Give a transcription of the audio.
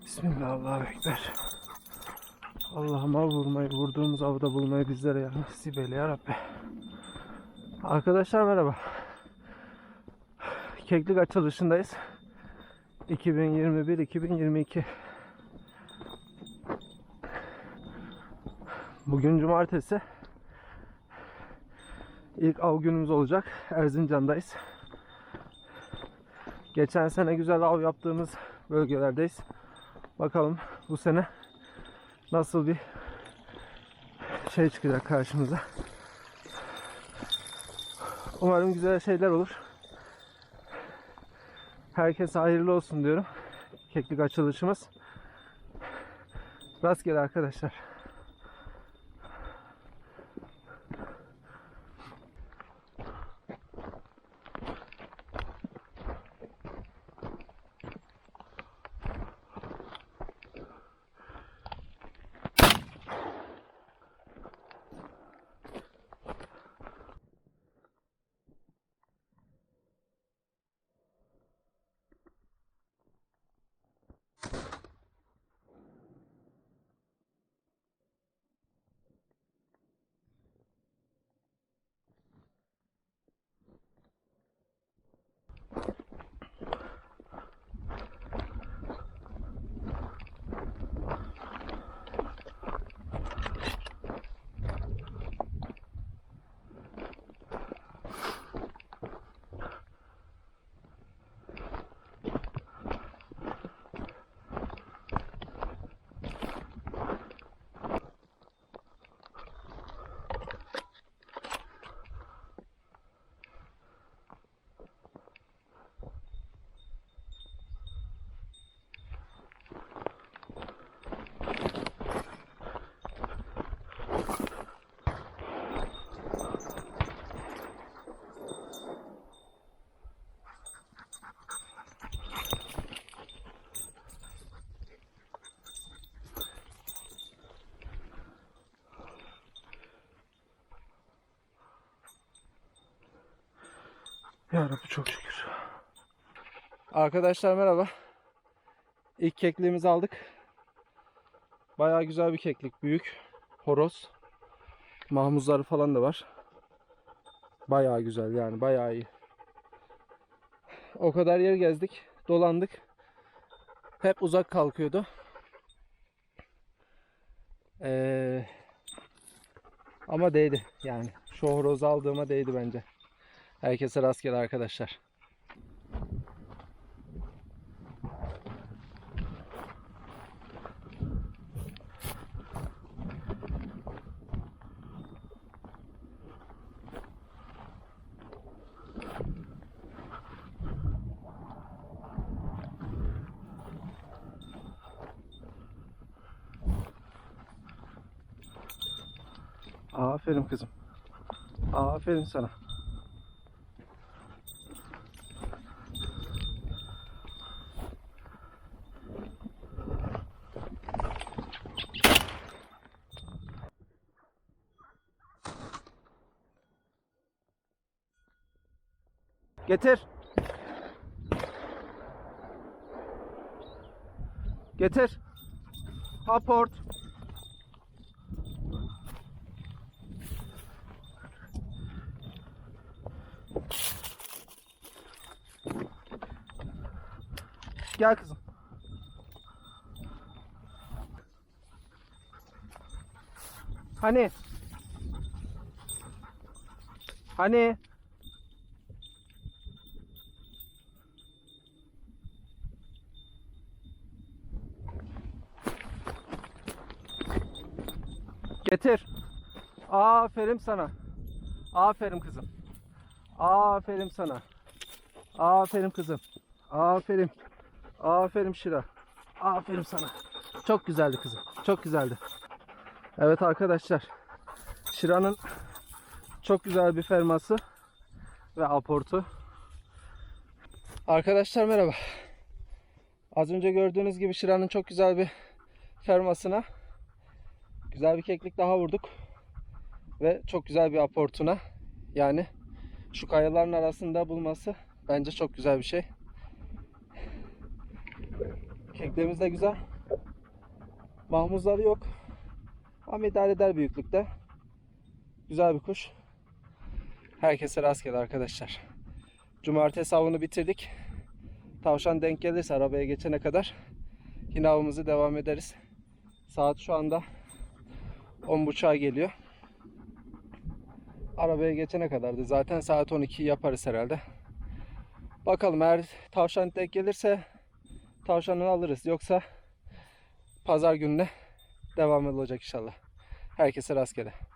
Bismillah. Allah'ıma vurmayı, vurduğumuz avda bulmayı bizlere ya nasip eyle ya Rabbi. Arkadaşlar merhaba. Keklik açılışındayız. 2021-2022 Bugün cumartesi. İlk av günümüz olacak. Erzincan'dayız. Geçen sene güzel av yaptığımız bölgelerdeyiz. Bakalım bu sene nasıl bir şey çıkacak karşımıza. Umarım güzel şeyler olur. Herkese hayırlı olsun diyorum. Keklik açılışımız. Rastgele arkadaşlar. Ya Rabbi çok şükür. Arkadaşlar merhaba. İlk kekliğimizi aldık. Bayağı güzel bir keklik. Büyük. Horoz. Mahmuzları falan da var. Bayağı güzel yani bayağı iyi. O kadar yer gezdik. Dolandık. Hep uzak kalkıyordu. Ee, ama değdi yani. Şu horozu aldığıma değdi bence. Herkese rastgele arkadaşlar. Aferin kızım. Aferin sana. Getir. Getir. Aport. Gel kızım. Hani? Hani? Getir. Aferin sana. Aferin kızım. Aferin sana. Aferin kızım. Aferin. Aferin Şira. Aferin sana. Çok güzeldi kızım. Çok güzeldi. Evet arkadaşlar. Şira'nın çok güzel bir ferması ve aportu. Arkadaşlar merhaba. Az önce gördüğünüz gibi Şira'nın çok güzel bir fermasına güzel bir keklik daha vurduk. Ve çok güzel bir aportuna yani şu kayaların arasında bulması bence çok güzel bir şey. Keklerimiz de güzel. Mahmuzları yok. Ama idare eder büyüklükte. Güzel bir kuş. Herkese rastgele arkadaşlar. Cumartesi avını bitirdik. Tavşan denk gelirse arabaya geçene kadar yine avımızı devam ederiz. Saat şu anda 10.30'a geliyor. Arabaya geçene kadar da zaten saat 12 yaparız herhalde. Bakalım eğer tavşan denk gelirse tavşanını alırız. Yoksa pazar gününe devam olacak inşallah. Herkese rastgele.